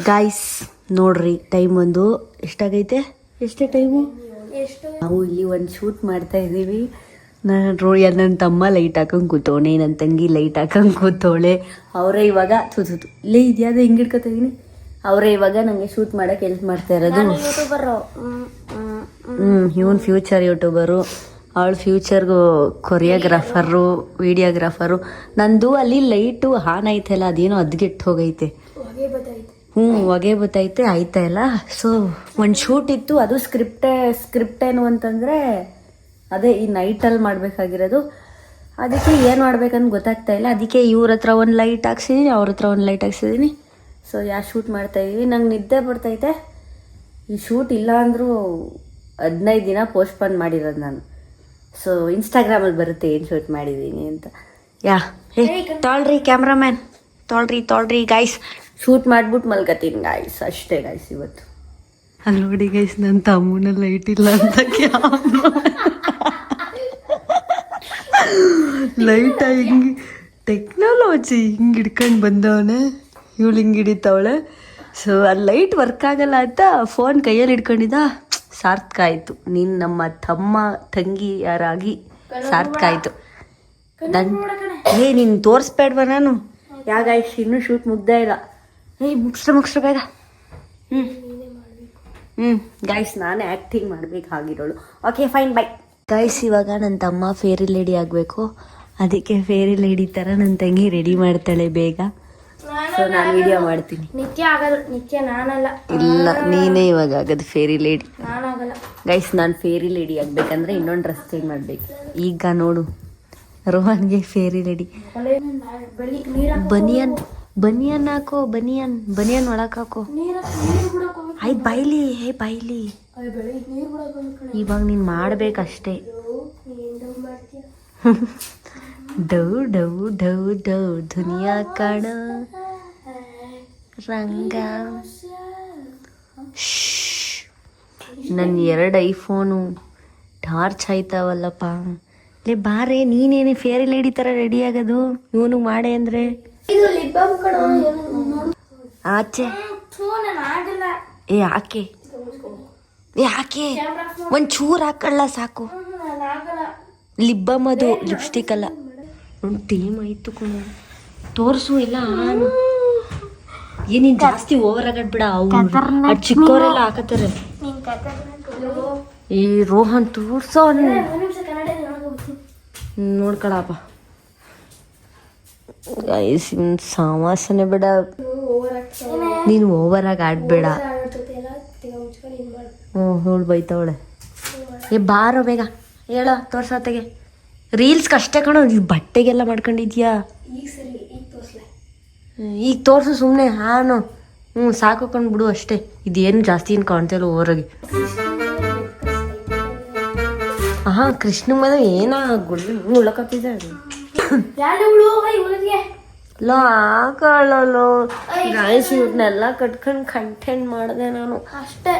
Guys ನೋಡ್ರಿ time ಒಂದು ಎಷ್ಟಾಗೈತೆ? ಎಷ್ಟೇ ಟೈಮು ನಾವು ಇಲ್ಲಿ ಒಂದು ಶೂಟ್ ಮಾಡ್ತಾ ಇದ್ದೀವಿ. ನಾನು ನನ್ನ ತಮ್ಮ ಲೈಟ್ ಹಾಕೊಂಡು ಕೂತವಣೆ ನನ್ನ ತಂಗಿ ಲೈಟ್ ಹಾಕೊಂಡು ಕೂತವಳೆ. ಅವರೇ ಇವಾಗ ತು ತು ತು. ಇಲ್ಲೇ ಇದ್ಯಾವ್ದು ಹಿಂಗೆ ಹಿಡ್ಕೊತಾ ಇದೀನಿ. ಅವರೇ ಇವಾಗ ನನಗೆ ಶೂಟ್ ಮಾಡಕ್ಕೆ ಹೆಲ್ಪ್ ಮಾಡ್ತಾ ಇರೋದು. ಹ್ಞೂ ಇವನ್ ಫ್ಯೂಚರ್ ಯೂಟ್ಯೂಬರು ಅವಳು ಫ್ಯೂಚರ್ಗು ಕೊರಿಯೋಗ್ರಾಫರು ವಿಡಿಯೋಗ್ರಾಫರು ನಂದು ಅಲ್ಲಿ ಲೈಟು ಆನ್ ಐತಲ್ಲ ಅದೇನೋ ಅದ್ಗೆಟ್ಟು ಹೋಗೈತೆ. ಹ್ಞೂ ಹೊಗೆ ಬತ್ತೈತೆ ಆಯ್ತಾ ಇಲ್ಲ ಸೊ ಒಂದು ಶೂಟ್ ಇತ್ತು ಅದು ಸ್ಕ್ರಿಪ್ಟೇ ಸ್ಕ್ರಿಪ್ಟ್ ಏನು ಅಂತಂದರೆ ಅದೇ ಈ ನೈಟಲ್ಲಿ ಮಾಡಬೇಕಾಗಿರೋದು. ಅದಕ್ಕೆ ಏನು ಮಾಡ್ಬೇಕಂತ ಗೊತ್ತಾಗ್ತಾ ಇಲ್ಲ. ಅದಕ್ಕೆ ಇವ್ರ ಹತ್ರ ಒಂದು ಲೈಟ್ ಹಾಕ್ಸಿದ್ದೀನಿ ಅವ್ರ ಹತ್ರ ಒಂದು ಲೈಟ್ ಹಾಕ್ಸಿದೀನಿ. ಸೊ ಯಾ ಶೂಟ್ ಮಾಡ್ತಾಯಿದ್ವಿ ನಂಗೆ ನಿದ್ದೆ ಬರ್ತೈತೆ. ಈ ಶೂಟ್ ಇಲ್ಲ ಅಂದರೂ ಹದಿನೈದು ದಿನ ಪೋಸ್ಟ್ಪೋನ್ ಮಾಡಿರೋದು ನಾನು. ಸೊ ಇನ್ಸ್ಟಾಗ್ರಾಮಲ್ಲಿ ಬರುತ್ತೆ ಏನು ಶೂಟ್ ಮಾಡಿದ್ದೀನಿ ಅಂತ. ಯಾ ಹೇ ತಾಳ್ರಿ ಕ್ಯಾಮ್ರಾಮ್ಯಾನ್ ತೊಳ್ರಿ ತೊಳ್ರಿ ಗಾಯ್ಸ್ ಶೂಟ್ ಮಾಡ್ಬಿಟ್ಟು ಮಲ್ಕತೀನಿ ಗಾಯ್ಸ್ ಅಷ್ಟೇ ಗಾಯ್ಸ್ ಇವತ್ತು. ಅಲ್ಲಿ ನೋಡಿ ಗೈಸ್ ನನ್ನ ತಮ್ಮನ ಲೈಟ್ ಇಲ್ಲ ಅಂತ ಲೈಟ ಹಿಂಗೆ ಟೆಕ್ನಾಲಜಿ ಹಿಂಗೆ ಹಿಡ್ಕೊಂಡು ಬಂದವನೆ. ಇವಳು ಹಿಂಗೆ ಹಿಡಿತವಳೆ. ಸೊ ಅಲ್ಲಿ ಲೈಟ್ ವರ್ಕ್ ಆಗಲ್ಲ ಅಂತ ಫೋನ್ ಕೈಯಲ್ಲಿ ಹಿಡ್ಕೊಂಡಿದ್ದ. ಸಾರ್ಥಕ ಆಯಿತು. ನೀನು ನಮ್ಮ ತಮ್ಮ ತಂಗಿ ಯಾರಾಗಿ ಸಾರ್ಥಕ ಆಯಿತು. ನನ್ ಏ ನೀನು ತೋರಿಸ್ಬೇಡ್ವ ನಾನು. ಯಾಗಾಯ್ತು ಇನ್ನೂ ಶೂಟ್ ಮುಗ್ದೇ ಇಲ್ಲ. ಏಯ್ ಮುಗಿಸ್ರ ಮುಗಿಸ್ರ ಬೇಗ. ಹ್ಞೂ ಹ್ಞೂ ಗೈಸ್ ನಾನೇ ಆ್ಯಕ್ಟಿಂಗ್ ಮಾಡಬೇಕಾಗಿರೋಳು. ಓಕೆ ಫೈನ್ ಬೈ ಗೈಸ್ ಇವಾಗ ನನ್ನ ತಮ್ಮ ಫೇರಿ ಲೇಡಿ ಆಗಬೇಕು. ಅದಕ್ಕೆ ಫೇರಿ ಲೇಡಿ ಥರ ನನ್ನ ತಂಗಿ ರೆಡಿ ಮಾಡ್ತಾಳೆ ಬೇಗ. ಸೊ ನಾನು ವಿಡಿಯೋ ಮಾಡ್ತೀನಿ. ನಿತ್ಯ ಆಗಲ್ಲ. ನಿತ್ಯ ನಾನಲ್ಲ. ಇಲ್ಲ ನೀನೇ ಇವಾಗ ಆಗೋದು ಫೇರಿ ಲೇಡಿ ನಾನಾಗಲ್ಲ ಗೈಸ್ ನಾನು ಫೇರಿ ಲೇಡಿ ಆಗ್ಬೇಕಂದ್ರೆ ಇನ್ನೊಂದು ಡ್ರೆಸ್ ಚೇಂಜ್ ಮಾಡಬೇಕು. ಈಗ ನೋಡು. ರೋಹನ್ಗೆ ಫೇರಿ ರೆಡಿ. ಬನಿಯನ್ ಬನಿಯನ್ ಹಾಕೋ, ಬನಿಯನ್ ಬನಿಯನ್ ಒಳಕ್ ಹಾಕೋ. ಐ, ಬೈಲಿ, ಹೇ, ಬೈಲಿ. ಇವಾಗ ನೀನು ಮಾಡ್ಬೇಕಷ್ಟೇ. ಡೌ ಡೌ ಡೌ ಡೌ ದುನಿಯಾ ಕಾಣ. ರಂಗ. ನನ್ನ ಎರಡು ಐಫೋನು ಟಾರ್ಚ್ ಆಯ್ತಾವಲ್ಲಪ್ಪ. ಲೇ ಬಾರೆ ನೀನೇನೆ ಫೇರಿ ಲೇಡಿ ತರ ರೆಡಿ ಆಗೋದು? ಇವನು ಮಾಡೆ ಅಂದ್ರೆ? ಆಚೆ. ಏ ಯಾಕೆ ಏ ಯಾಕೆ ಒಂದ್ ಚೂರ್ ಹಾಕಲ್ಲ ಸಾಕು. ಲಿಬ್ಬಮ್ ಅದು ಲಿಪ್ಸ್ಟಿಕ್ ಅಲ್ಲ. ಒಂದು ಟೀಮ್ ಆಯ್ತು ಕಣ. ತೋರಿಸು ಇಲ್ಲ ಏನಿನ್ ಜಾಸ್ತಿ ಓವರ್ ಆಗಡ್ಬಿಡ ಅವ್ರು ಚಿಕ್ಕವರೆಲ್ಲ ಕರ್ಕೊಂಡು ಈ ರೋಹನ್ ತೋರ್ಸೋ ನೋಡ್ಕೊಳಪ್ಪ. ಸಾವಾಸನೆ ಬೇಡ. ನೀನು ಓವರ್ ಆಗಿ ಆಡ್ಬೇಡ. ಹ್ಞೂ ಬೈತವಳೆ ಏ ಬಾರೋ ಬೇಗ. ಹೇಳ ತೋರ್ಸತ್ತೆಗೆ ರೀಲ್ಸ್ಗೆ ಅಷ್ಟೇ ಕಣೋ ನೀವು ಬಟ್ಟೆಗೆಲ್ಲ ಮಾಡ್ಕೊಂಡಿದ್ಯಾ? ಈಗ ತೋರಿಸು ಸುಮ್ಮನೆ ಹಾನು. ಹ್ಞೂ, ಸಾಕು ಬಿಡು ಅಷ್ಟೇ. ಇದೇನು ಜಾಸ್ತಿ ಏನು ಕಾಣ್ತಿಲ್ಲ ಓವರಾಗಿ ಆಹಾ ಕೃಷ್ಣ ಮದ ಏನ ಗುಳ್ಳಿ ಉಳಕತ್ತಿದ್ದಾಳೆ. ಲೋ ಆಕಳಲ್ಲೋ ಗಾಯಸ್ ಇವ್ರನ್ನೆಲ್ಲ ಕಟ್ಕೊಂಡು ಕಂಟೆಂಟ್ ಮಾಡಿದೆ ನಾನು. ಅಷ್ಟೇ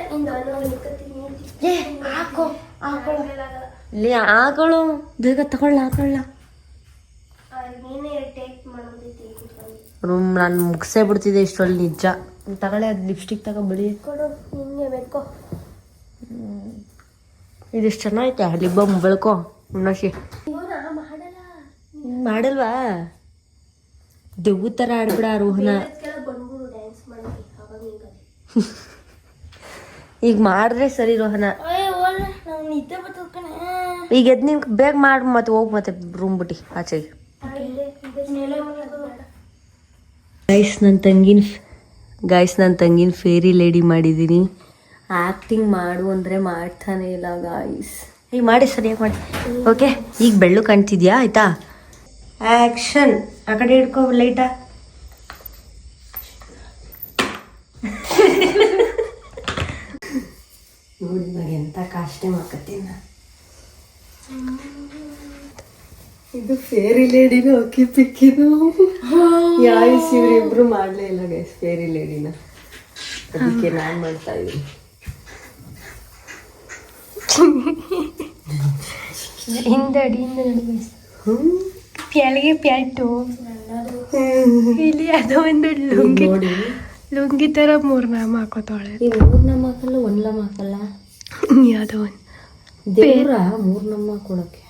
ಇಲ್ಲಿ ಹಾಕೊಳ್ಳೋ ಬೇಗ ತಗೊಳ್ಳ ಕುತ್ಕೊಂಡು ರೂಮ್ ನಾನು ಮುಗಿಸೇ ಬಿಡ್ತಿದ್ದೆ ಇಷ್ಟರಲ್ಲಿ ನಿಜ. ತಗೊಳ್ಳೆ ಅದು ಲಿಪ್ಸ್ಟಿಕ್ ತಗೊಂಡ್ಬಿಡಿ ಬಿಡಿ. ಕೊಡು ನಿಂಗೆ ಬೇಕೋ. ಇದಿಷ್ಟು ಚೆನ್ನಾಗೈತೆ ಲಿಬ್ಬಮ್ ಬೆಳ್ಕೊ ಮಾಡಲ್ಲ ಮಾಡಲ್ವಾ? ದೆವ್ವು ಥರ ಆಡ್ಬಿಡ ರೋಹನ. ಈಗ ಮಾಡಿದ್ರೆ ಸರಿ ರೋಹನ. ಈಗ ಎದ್ ನಿಮ್ಗೆ ಬೇಗ ಮಾಡಿ ಮತ್ತೆ ಹೋಗಿ ಮತ್ತೆ ರೂಮ್ ಬಿಟ್ಟು ಆಚೆಗೆ. ಗಾಯ್ಸ್ ನನ್ನ ತಂಗಿನ ಗೈಸ್ ನನ್ನ ತಂಗಿನ ಫೇರಿ ಲೇಡಿ ಮಾಡಿದ್ದೀನಿ ಆ್ಯಕ್ಟಿಂಗ್ ಮಾಡು ಅಂದರೆ ಮಾಡ್ತಾನೆ ಇಲ್ಲ ಗಾಯ್ಸ್ ಈಗ ಮಾಡಿ ಸರಿಯಾಗಿ ಮಾಡಿ. ಓಕೆ ಈಗ ಬೆಳ್ಳು ಕಾಣ್ತಿದ್ಯಾ? ಆಯ್ತಾ? ಆ್ಯಕ್ಷನ್ ಆ ಕಡೆ ಹಿಡ್ಕೋ ಲೈಟಾ ನೋಡಿ ಇವಾಗ ಎಂಥ ಹಾಕತ್ತೀನಿ ಇದು ಫೇರಿ ಲೇಡಿನ ಅಕ್ಕಿ ಪಿಕ್ಕಿದು ಯಾಯ್ಸ್ ಇವರಿಬ್ರು ಮಾಡ್ಲೇ ಇಲ್ಲ ಗೈಸ್ ಫೇರಿ ಲೇಡಿನ ಅದಕ್ಕೆ ನಾನು ಮಾಡ್ತಾ ಇದ್ದೀನಿ. ಹಿಂದಡಿ ಹಿಂದೆ ಪ್ಯಾಳಿಗೆ ಪ್ಯಾಟು ಇಲ್ಲಿ ಅದು ಒಂದು ಲುಂಗಿ ಲುಂಗಿ ಥರ ಮೂರು ನಾಮ ಹಾಕೋತಾಳೆ. ಮೂರ್ ನಮ್ಮ ಹಾಕಲ್ಲ ಒಂದ್ ಲಮ್ಮ ಹಾಕಲ್ಲ? ಯಾವುದೋ ಒಂದು. ದೇವ್ರ ಮೂರ್ ನಮ್ಮ ಹಾಕೊಳಕ್ಕೆ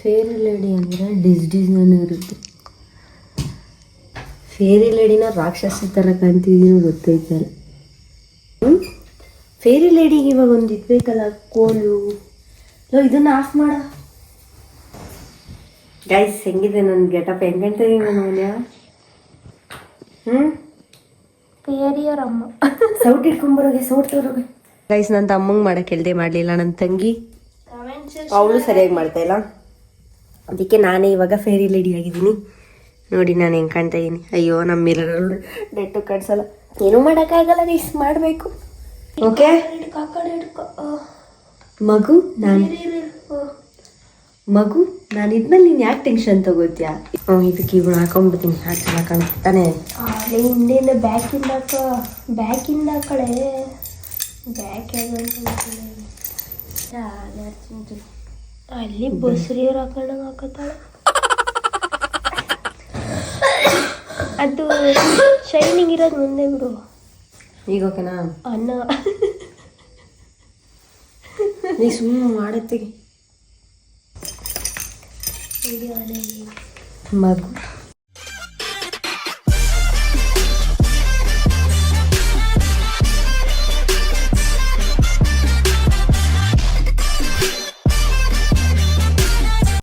ಫೇರಿ ಲೇಡಿ ಅಂದ್ರೆ ಡಿಸ್ ಡಿಸೈನ್ ಇರುತ್ತೆ. ಫೇರಿ ಲೇಡಿನ ರಾಕ್ಷಸಿ ಥರ ಕಾಣ್ತಿದ್ದೀನಿ ಗೊತ್ತೈತೆ ಹ್ಞೂ ಫೇರಿ ಲೇಡಿಗೆ ಇವಾಗ ಒಂದು ಇದ್ಬೇಕಲ್ಲ ಕೋಲು. ಲೋ ಇದನ್ನ ಆಫ್ ಮಾಡ. ಗೈಸ್ ಹೆಂಗಿದೆ ನನ್ನ ಗೆಟಪ್ ಹೆಂಗ ಮನ್ಯ ಹ್ಞೂ ಅಮ್ಮ. ಸೌಟ್ ಇಟ್ಕೊಂಬರೋಗೆ ಸೌಟ್ ತೋರೋಗೆ. ಗೈಸ್ ನನ್ನ ತಮ್ಮಂಗೆ ಮಾಡಕ್ಕೆ ಹೇಳ್ದೆ ಮಾಡಲಿಲ್ಲ ನನ್ನ ತಂಗಿ. ಅವಳು ಸರಿಯಾಗಿ ಮಾಡ್ತಾ ಇಲ್ಲ. ಅದಕ್ಕೆ ನಾನೇ ಇವಾಗ ಫೇರಿ ಲೇಡಿ ಆಗಿದ್ದೀನಿ. ನೋಡಿ ನಾನು ಹೆಂಗೆ ಕಾಣ್ತಾ ಇದ್ದೀನಿ ಅಯ್ಯೋ ನಮ್ಮ ಮಿರರ್ ಡೆಟ್ಟು ಕಾಣಿಸಲ್ಲ ಏನೂ ಮಾಡೋಕ್ಕಾಗಲ್ಲ ಗೈಸ್ ಮಾಡಬೇಕು. ಓಕೆ ಮಗು ನಾನು. ಮಗು ನಾನು ಇದ್ಮೇಲೆ ನೀನು ಯಾಕೆ ಟೆನ್ಷನ್ ತಗೋತೀಯಾ? ಇದಕ್ಕೆ ಇವ್ರು ಹಾಕೊಂಡ್ಬಿಡ್ತೀನಿ ಯಾಕೆ ಚೆನ್ನಾಗಿ ಕಾಣಿಸ್ತಾನೆ ಹಿಂದೆಯಿಂದ ಬ್ಯಾಕಿಂದ ಬ್ಯಾಕಿಂದ ಕಡೆ ಬ್ಯಾಕ್ ಅಲ್ಲಿ ಬಸ್ರಿಯವ್ರು ಹಾಕೊಂಡಂಗೆ ಹಾಕತ್ತಾಳೆ. ಅದು ಶೈನಿಂಗ್ ಇರೋದು ಮುಂದೆ ಬಿಡು. ಈಗ ಓಕೆನಾ? ಅನ್ನ. ನೀ ಸುಮ್ಮನೆ ಮಾಡತ್ತಿಗೆ. ಮಗು